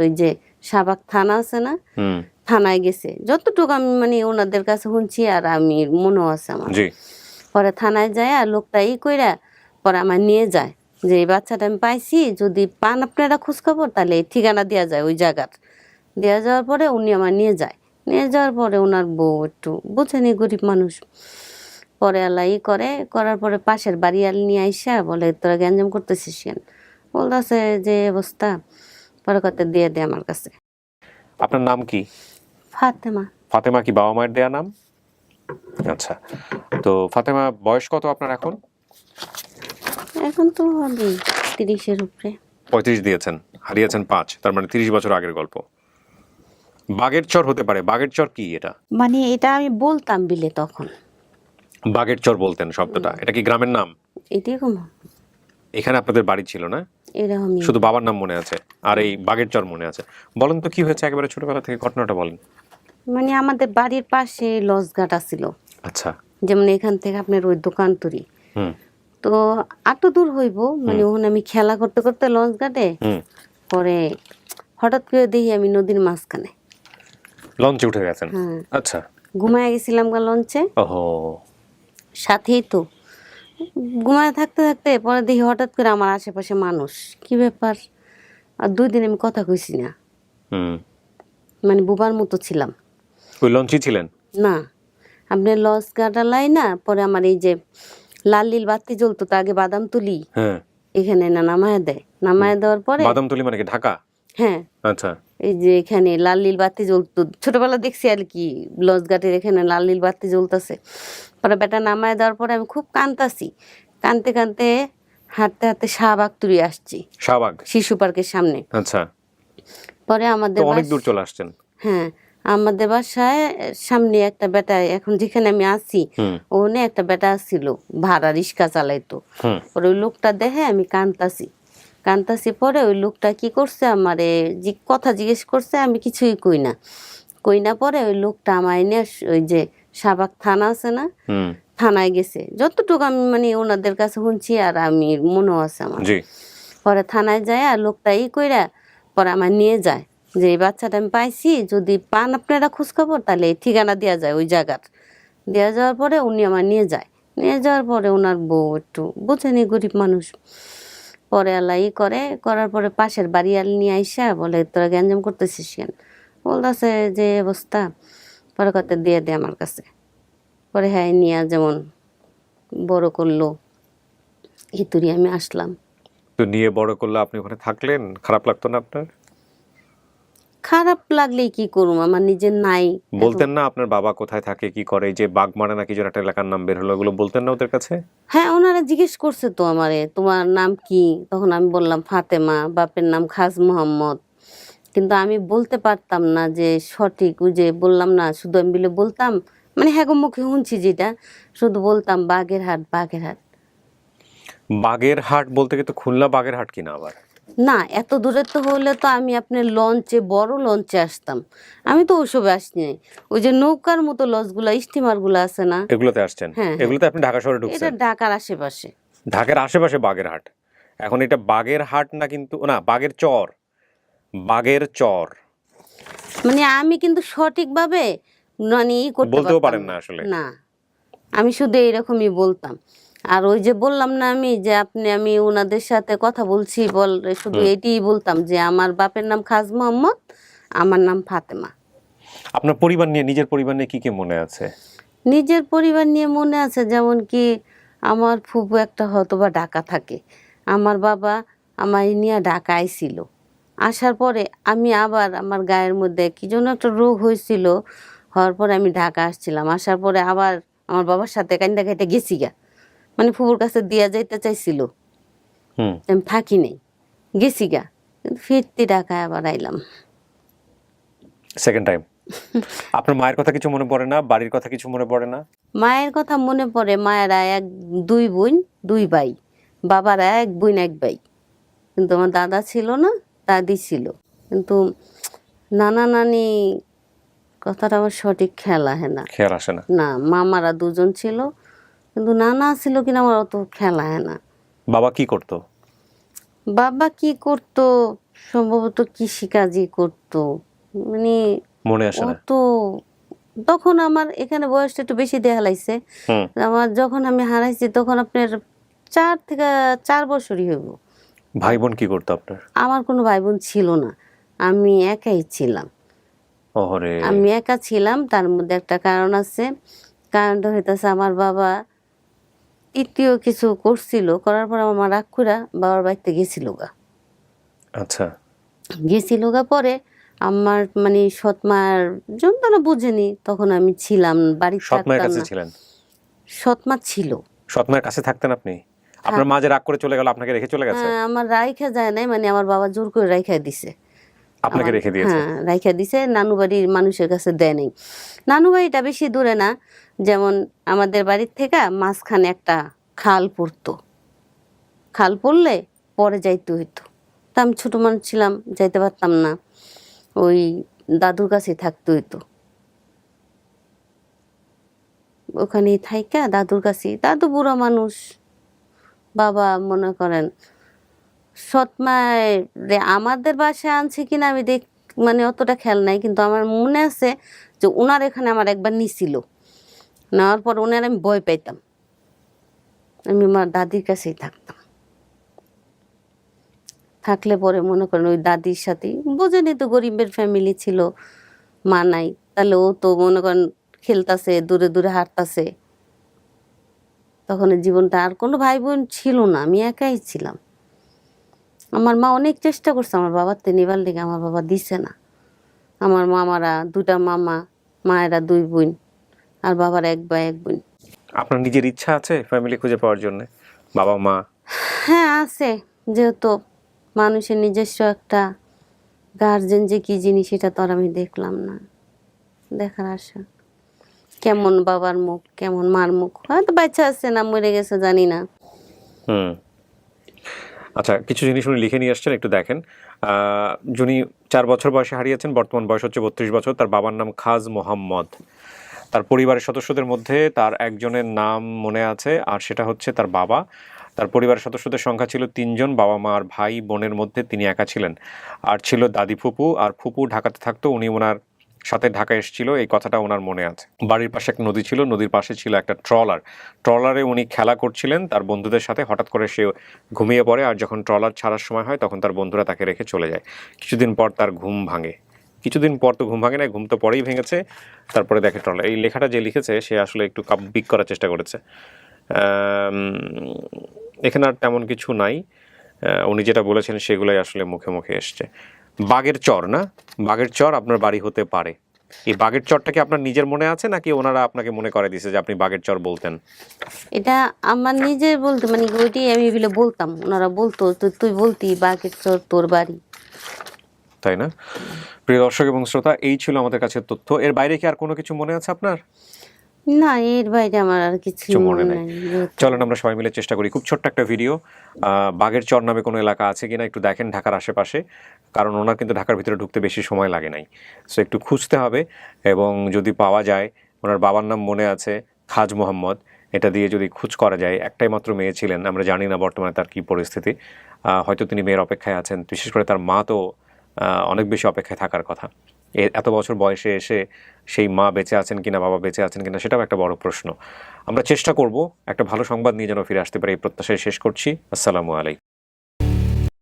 ওই যে সাবাক থানা আছে না থানায় গেছে। যতটুকু আমি মানে ওনাদের কাছে শুনছি আর আমি মনেও আছে আমার। পরে থানায় যায় আর লোকটা ই কইরা পরে আমার নিয়ে যায় যে এই বাচ্চাটা আমি পাইছি যদি পান আপনারা খোঁজ খবর তাহলে ঠিকানা দেওয়া যায় ওই জায়গার। দেওয়া যাওয়ার পরে উনি আমার নিয়ে যায়। নিয়ে যাওয়ার পরে ওনার বউ একটু বোঝেনি গরিব মানুষ। পরে আল্লাহ ই করে করার পরে পাশের বাড়ি আল নিয়ে আইসা বলে তোরা গ্যাঞ্জাম করতেছিস কেন? বলতেছে যে অবস্থা। পরে কত দিয়ে দে আমার কাছে। আপনার নাম কি? ফাতেমা। ফাতেমা কি বাবা মায়ের দেয়া নাম? আচ্ছা তো ফাতেমা বয়স কত আপনার এখন? এখন তো হবে তিরিশের উপরে। পঁয়ত্রিশ দিয়েছেন হারিয়েছেন পাঁচ তার মানে তিরিশ বছর আগের গল্প। বাগের চর হতে পারে বাগের চর কি এটা? মানে এটা আমি বলতাম বিলে তখন। বাগের চর বলতেন শব্দটা এটা কি গ্রামের নাম? এরকম। এখানে আপনাদের বাড়ি ছিল না? এরকমই শুধু বাবার নাম মনে আছে আর এই বাগের চর মনে আছে। বলেন তো কি হয়েছে একেবারে ছোটবেলা থেকে ঘটনাটা বলেন। মানে আমাদের বাড়ির পাশে লঞ্চঘাট আছিল। আচ্ছা। যেমন এখান থেকে আপনার ওই দোকান তৈরি তো এত দূর হইব মানে ওখানে আমি খেলা করতে করতে লঞ্চ ঘাটে পরে হঠাৎ করে দেখি আমি নদীর মাঝখানে। লঞ্চে উঠে গেছেন? হ্যাঁ। আচ্ছা। ঘুমায় গেছিলাম গা লঞ্চে। ওহো। সাথেই তো ঘুমায় থাকতে থাকতে পরে দেখি হঠাৎ করে আমার আশেপাশে মানুষ। কি ব্যাপার? আর দুই দিন আমি কথা কইছি না। মানে বুবার মতো ছিলাম। ওই লঞ্চই ছিলেন? না। আপনি লস কাটালাই না পরে আমার এই যে লাল লীল বাতি জ্বলতো তো আগে বাদাম তুলি। হ্যাঁ। এখানে না নামায় দেয়। নামায় দেওয়ার পরে বাদামতলি মানে কি ঢাকা? হ্যাঁ। আচ্ছা। এই যে এখানে লাল নীল বাতি জ্বলতো। ছোটবেলা দেখছি আর কি লস ঘাটের এখানে লাল নীল বাতি জ্বলতেছে। পরে বেটা নামায় দেওয়ার পরে আমি খুব কানতাছি। কানতে কানতে হাঁটতে হাঁটতে শাহবাগ তুলি আসছি। শাহবাগ? শিশু পার্কের সামনে। আচ্ছা। পরে আমাদের অনেক দূর চলে আসছেন। হ্যাঁ আমাদের বাসায় সামনে একটা বেটা এখন যেখানে আমি আছি ওনে একটা বেটা ছিল ভাড়া রিক্সা চালাইতো। পরে ওই লোকটা দেখে আমি কানতাছি। কানতাছি পরে ওই লোকটা কি করছে আমারে কথা জিজ্ঞেস করছে আমি কিছুই কই না। কই না পরে ওই লোকটা আমায় নিয়ে ওই যে সাবাক থানা আছে না থানায় গেছে। যতটুকু আমি মানে ওনাদের কাছে শুনছি আর আমি মনেও আছে আমার। পরে থানায় যায় আর লোকটা ই কইরা পরে আমার নিয়ে যায় যে এই বাচ্চাটা আমি পাইছি যদি পান আপনারা খোঁজ খবর তাহলে ঠিকানা দেওয়া যায় ওই জায়গার। দেওয়া যাওয়ার পরে উনি আমার নিয়ে যায়। নিয়ে যাওয়ার পরে ওনার বউ একটু বোঝেনি গরিব মানুষ। পরে আল্লাহ ই করে, করার পরে পাশের বাড়ি আল নিয়ে আইসা বলে, তোরা গ্যাঞ্জাম করতেছিস কেন? বলতেছে যে অবস্থা। পরে কত দিয়ে দে আমার কাছে। পরে হ্যাঁ নিয়ে যেমন বড় করল ইতুরি আমি আসলাম। তো নিয়ে বড় করল আপনি ওখানে থাকলেন? খারাপ লাগতো না আপনার? খারাপ লাগলেই কি করুম? আমার নিজের নাই বলতেন না আপনার বাবা কোথায় থাকে কি করে যে বাগমারা নাকি যেন একটা এলাকার নাম বের হলো ওগুলো বলতেন না ওদের কাছে? হ্যাঁ ওনারা জিজ্ঞেস করছে তো আমারে তোমার নাম কি? তখন আমি বললাম ফাতেমা বাপের নাম খাজ মোহাম্মদ। কিন্তু আমি বলতে পারতাম না যে সঠিক ওই যে বললাম না শুধু আমি বলে বলতাম মানে হ্যাঁ মুখে শুনছি যেটা শুধু বলতাম বাগেরহাট বাগেরহাট বাগের হাট। বলতে কিন্তু খুলনা বাগের হাট কিনা আবার? না এত দূরে তো হলে তো আমি আপনার লঞ্চে বড় লঞ্চে আসতাম। আমি তো ওইসবে আসছি নাই। ওই যে নৌকার মতো লঞ্চগুলো স্টিমারগুলো আছে না? এগুলোতে আসছেন? হ্যাঁ, হ্যাঁ। এগুলোতে আপনি ঢাকা শহরে ঢুকছেন? এটা ঢাকার আশেপাশে। ঢাকার আশেপাশে বাগের হাট। এখন এটা বাগের হাট না কিন্তু না বাগের চর। বাগের চর। মানে আমি কিন্তু সঠিকভাবে মানে ই করতে বলতেও পারেন না আসলে। না। আমি শুধু এইরকমই বলতাম। আর ওই যে বললাম না আমি যে আপনি আমি ওনাদের সাথে কথা বলছি বল শুধু এটিই বলতাম যে আমার বাপের নাম খাজ মোহাম্মদ আমার নাম ফাতেমা। আপনার পরিবার নিয়ে নিজের পরিবার নিয়ে কি কি মনে আছে? নিজের পরিবার নিয়ে মনে আছে যেমন কি আমার ফুপু একটা হয়তো বা ঢাকা থাকে। আমার বাবা আমার নিয়ে ঢাকা আইছিল আসার পরে আমি আবার আমার গায়ের মধ্যে কি যেন একটা রোগ হয়েছিল হওয়ার পরে আমি ঢাকা আসছিলাম। আসার পরে আবার আমার বাবার সাথে কান্দা কেটে গেছি গা মানে ফুপুর কাছে দিয়া যাইতে চাইছিল। আমি থাকি নেই। গেছি গা। কিন্তু ফিরতি ঢাকায় আবার আইলাম। সেকেন্ড টাইম আপনার মায়ের কথা কিছু মনে পড়ে না? বাড়ির কথা কিছু মনে পড়ে না? মায়ের কথা মনে পড়ে মায়েরা এক দুই বোন দুই ভাই। বাবারা এক বোন এক ভাই। কিন্তু আমার দাদা ছিল না দাদি ছিল। কিন্তু নানা নানি কথাটা আমার সঠিক খেয়াল আহে না। খেয়াল আসে না। না মামারা দুজন ছিল। কিন্তু নানা ছিল কিনা আমার অত খেলা হয় না। বাবা কি করতো? বাবা কি করতো? সম্ভবত কৃষিকাজই করতো। মানে মনে আসে না। অত তখন আমার এখানে বয়সটা একটু বেশি দেয়া লাগছে। আমার যখন আমি হারাইছি তখন আপনার চার থেকে চার বছরই হইব। ভাই বোন কি করতো আপনার? আমার কোনো ভাই বোন ছিল না। আমি একাই ছিলাম। আমি একা ছিলাম তার মধ্যে একটা কারণ আছে। কারণটা হইতেছে আমার বাবা তৃতীয় কিছু করছিল করার পর আমার মা রাগ করে বাবার বাড়িতে গেছিল গা। আচ্ছা। গেছিল গা পরে আমার মানে সৎমার যন্ত্রণা বুঝেনি তখন আমি ছিলাম বাড়িতে সৎ মায়ের থাকতাম কাছে ছিলেন? সৎমা ছিল। সৎমার কাছে থাকতেন আপনি? আপনার মা যে রাগ করে চলে গেল আপনাকে রেখে চলে গেছে? হ্যাঁ, আমার রাইখা যায় নাই মানে আমার বাবা জোর করে রাইখা দিছে। আপনাকে রেখে দিয়েছে। হ্যাঁ রাইখা দিছে। নানু বাড়ির মানুষের কাছে দেয় নাই। নানু বাড়িটা বেশি দূরে না। যেমন আমাদের বাড়ির থেকে মাঝখানে একটা খাল পড়তো। খাল পড়লে পরে যাইতে হইতো। তা আমি ছোট মানুষ ছিলাম যাইতে পারতাম না। ওই দাদুর কাছে থাকতে হইতো। ওখানে থাইকা দাদুর কাছে দাদু বুড়ো মানুষ। বাবা মনে করেন সৎমায় আমাদের বাসায় আনছে কিনা আমি দেখ মানে অতটা খেয়াল নাই, কিন্তু আমার মনে আছে যে ওনার এখানে আমার একবার নিছিল। নেওয়ার পর ওনার আমি ভয় পাইতাম। আমি আমার দাদির কাছেই থাকতাম। থাকলে পরে মনে করেন ওই দাদির সাথেই, বোঝেনি তো গরিবের ফ্যামিলি ছিল, মা নাই, তাহলে ও তো মনে করেন খেলতাছে, দূরে দূরে হাঁটতাছে। তখন জীবনটা আর কোনো ভাই বোন ছিল না, আমি একাই ছিলাম। আমার মা অনেক চেষ্টা করছে আমার বাবার তে নিবার লেগে আমার বাবা দিছে না। আমার মামারা দুটা মামা মায়েরা দুই বোন আর বাবার এক ভাই এক বোন। আপনার নিজের ইচ্ছা আছে ফ্যামিলি খুঁজে পাওয়ার জন্য? বাবা মা? হ্যাঁ আছে। যেহেতু মানুষের নিজস্ব একটা গার্জেন যে কি জিনিস এটা তো আর আমি দেখলাম না। দেখার আশা। কেমন বাবার মুখ কেমন মার মুখ? হয়তো বাচ্চা আছে না মরে গেছে জানি না। হুম। আচ্ছা কিছু জিনিস উনি লিখে নিয়ে আসছেন, একটু দেখেন। যিনি চার বছর বয়সে হারিয়েছেন, বর্তমান বয়স হচ্ছে বত্রিশ বছর, তার বাবার নাম খাজ মোহাম্মদ। তার পরিবারের সদস্যদের মধ্যে তার একজনের নাম মনে আছে, আর সেটা হচ্ছে তার বাবা। তার পরিবারের সদস্যদের সংখ্যা ছিল তিনজন, বাবা মা আর ভাই বোনের মধ্যে তিনি একা ছিলেন। আর ছিল দাদি ফুপু, আর ফুপু ঢাকাতে থাকতো, উনি ওনার সাথে ঢাকা এসেছিল, এই কথাটা ওনার মনে আছে। বাড়ির পাশে একটা নদী ছিল, নদীর পাশে ছিল একটা ট্রলার। ট্রলারে উনি খেলা করছিলেন, তার বন্ধুদের সাথে হঠাৎ করে সে ঘুমিয়ে পড়ে আর যখন ট্রলার ছাড়ার সময় হয় তখন তার বন্ধুরা তাকে রেখে চলে যায়। কিছুদিন পর তার ঘুম ভাঙে। কিছুদিন পর তো ঘুম ভাঙে না ঘুম তো পরেই ভেঙেছে। তারপরে দেখে ট্রলার, এই লেখাটা যে লিখেছে সে আসলে একটু কাব্যিক করার চেষ্টা করেছে। এখানে আর তেমন কিছু নাই। উনি যেটা বলেছেন সেগুলোই আসলে মুখে মুখে এসছে। বাগের চর না? বাগের চর আপনার বাড়ি হতে পারে। এই বাগের চরটা কি আপনার নিজের মনে আছে নাকি ওনারা আপনাকে মনে করে দিছে যে আপনি বাগের চর বলতেন? এটা আমার নিজে বলতে মানে ওইটাই আমি এগুলো বলতাম। ওনারা বলতো তো তুই বলতি বাঘের চর তোর বাড়ি? তাই না? প্রিয় দর্শক এবং শ্রোতা এই ছিল আমাদের কাছে তথ্য। এর বাইরে কি আর কোনো কিছু মনে আছে আপনার? না এর বাইরে আমার আর কিছু মনে নেই। চলেন আমরা সবাই মিলে চেষ্টা করি। খুব ছোট্ট একটা ভিডিও। আহ, বাগের চর নামে কোনো এলাকা আছে কিনা একটু দেখেন ঢাকার আশেপাশে। কারণ ওনার কিন্তু ঢাকার ভিতরে ঢুকতে বেশি সময় লাগে নাই। সো একটু খুঁজতে হবে এবং যদি পাওয়া যায়, ওনার বাবার নাম মনে আছে, খাজ মোহাম্মদ। এটা দিয়ে যদি খোঁজ করা যায়, একটাই মাত্র মেয়ে ছিলেন, আমরা জানি না বর্তমানে তার কী পরিস্থিতি। হয়তো তিনি মেয়ের অপেক্ষায় আছেন, বিশেষ করে তার মা তো অনেক বেশি অপেক্ষায় থাকার কথা। এত বছর বয়সে এসে সেই মা বেঁচে আছেন কিনা, বাবা বেঁচে আছেন কিনা, সেটাও একটা বড় প্রশ্ন। আমরা চেষ্টা করব, একটা ভালো সংবাদ নিয়ে যেন ফিরে আসতে পারি, এই প্রত্যাশায় শেষ করছি। আসসালামু আলাইকুম।